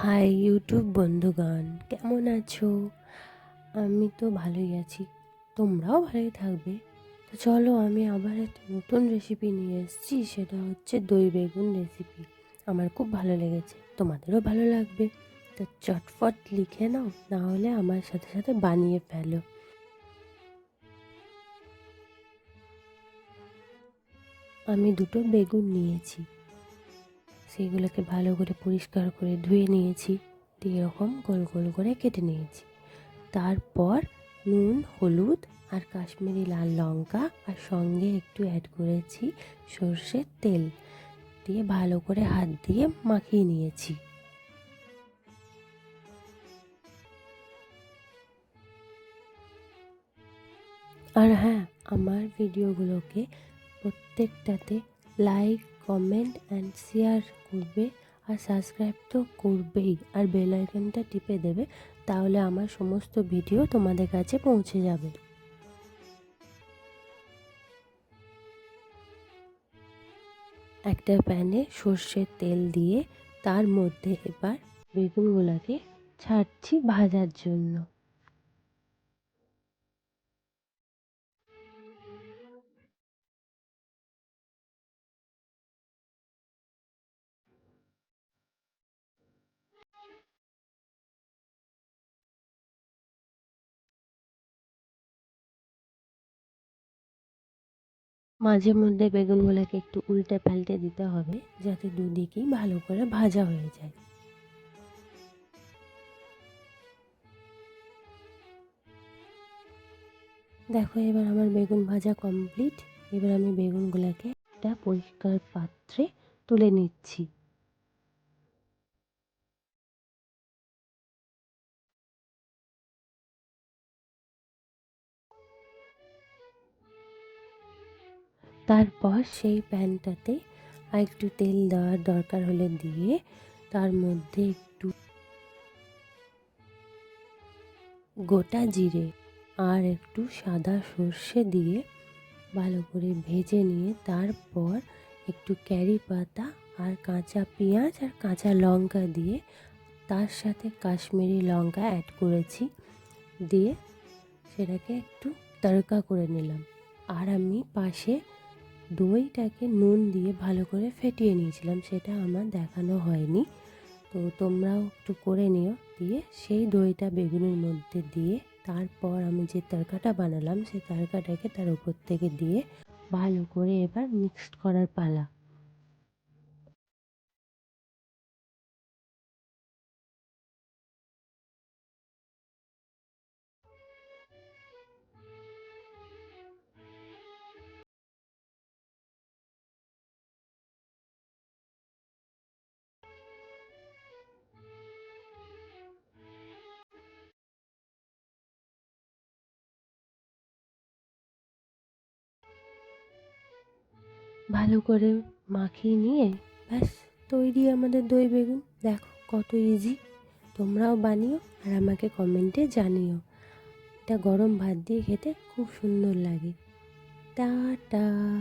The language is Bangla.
হাই ইউটিউব বন্ধুগণ, কেমন আছো? আমি তো ভালোই আছি। তোমরাও ভালোই থাকবে। তো চলো, আমি আবার একটা নতুন রেসিপি নিয়ে এসেছি, সেটা হচ্ছে দই বেগুন রেসিপি আমার খুব ভালো লেগেছে, তোমাদেরও ভালো লাগবে। তো চটফট লিখে নাও, না হলে আমার সাথে সাথে বানিয়ে ফেলো। আমি দুটো বেগুন নিয়েছি। সেগুলোকে ভালো করে পরিষ্কার করে ধুয়ে নিয়েছি। দিয়ে এরকম গোল গোল করে কেটে নিয়েছি। তারপর নুন, হলুদ আর কাশ্মীরি লাল লঙ্কা আর সঙ্গে একটু অ্যাড করেছি সর্ষের তেল। দিয়ে ভালো করে হাত দিয়ে মাখিয়ে নিয়েছি। আর হ্যাঁ আমার ভিডিওগুলোকে প্রত্যেকটাতে লাইক কমেন্ট অ্যান্ড শেয়ার করবে আর সাবস্ক্রাইব তো করবেই আর বেল আইকনটা টিপে দেবে, তাহলে আমার সমস্ত ভিডিও তোমাদের কাছে পৌঁছে যাবে। একটা প্যানে সর্ষের তেল দিয়ে তার মধ্যে এবার বেগুনগুলোকে ছাড়ছি ভাজার জন্য। মাঝে মধ্যে বেগুনগুলোকে একটু উল্টে পাল্টে দিতে হবে, যাতে দুদিকেই ভালো করে ভাজা হয়ে যায়। দেখো, এবার আমার বেগুন ভাজা কমপ্লিট। এবার আমি বেগুনগুলোকে একটা পরিষ্কার পাত্রে তুলে নিচ্ছি। তারপর সেই প্যানটাতে আর একটু তেল দেওয়ার দরকার হলে দিয়ে তার মধ্যে একটু গোটা জিরে আর একটু সাদা সর্ষে দিয়ে ভালো করে ভেজে নিয়ে তারপর একটু ক্যারি পাতা আর কাঁচা পেঁয়াজ আর কাঁচা লঙ্কা দিয়ে তার সাথে কাশ্মীরি লঙ্কা অ্যাড করেছি। দিয়ে সেটাকে একটু তড়কা করে নিলাম। আর আমি পাশে দইটাকে নুন দিয়ে ভালো করে ফেটিয়ে নিয়েছিলাম, সেটা আমার দেখানো হয়নি। তো তোমরাও একটু করে নিও, দিয়ে সেই দইটা বেগুনের মধ্যে দিয়ে তারপর আমি যে তরকাটা বানালাম, সেই তরকাটাকে তার উপর থেকে দিয়ে ভালো করে এবার মিক্সড করার পালা। ভালো করে মাখিয়ে নিয়ে ব্যাস, তৈরি আমাদের দই বেগুন। দেখো কত ইজি তোমরাও বানিও আর আমাকে কমেন্টে জানিও। এটা গরম ভাত দিয়ে খেতে খুব সুন্দর লাগে। টাটা।